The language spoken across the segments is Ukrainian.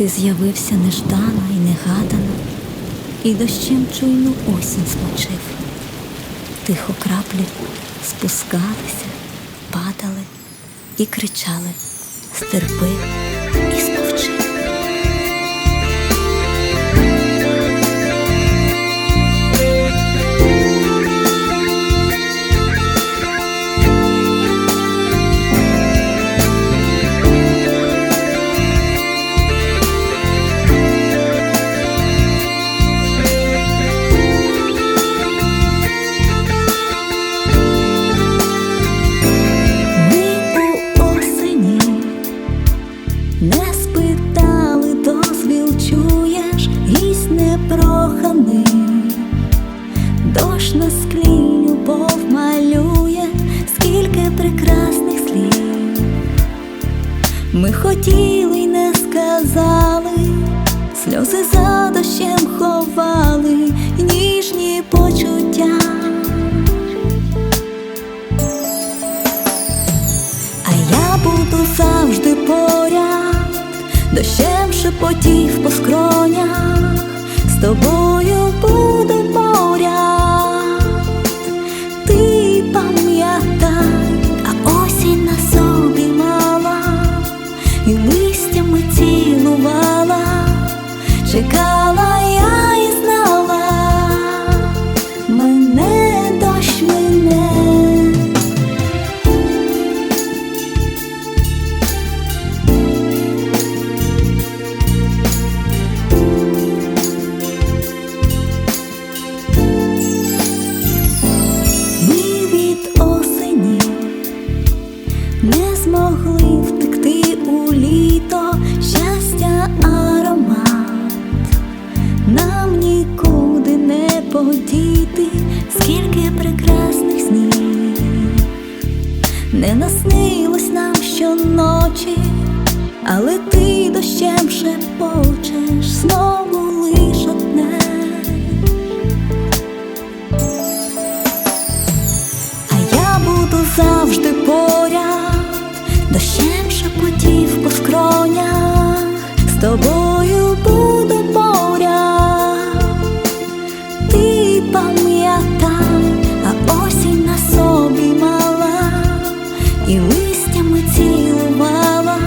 Ти з'явився неждано і негадано, і дощем чуйну осінь смочив. Тихо краплі спускалися, падали і кричали Стерпи Ми хотіли й не сказали, сльози за дощем ховали, ніжні почуття. А я буду завжди поряд, дощем шепотів по скронях, з тобою не змогли втекти у літо, щастя, аромат, нам нікуди не подіти, скільки прекрасних снів, не наснилось нам щоночі, але ти дощем шепочеш знову лиш одне. Завжди поряд, тобою буду поряд. Ти пам'ятай, а осінь на собі мала, і листями цілувала,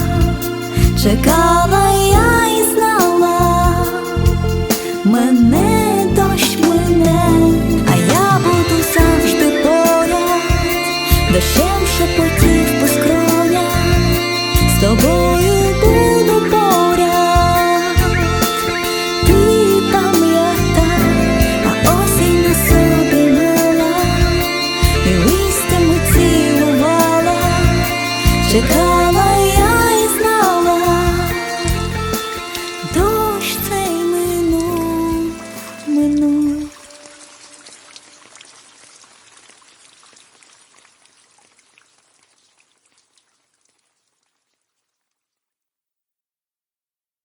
чекала я і знала, мене дощ мене, а я буду завжди поряд, дощем шепотів to.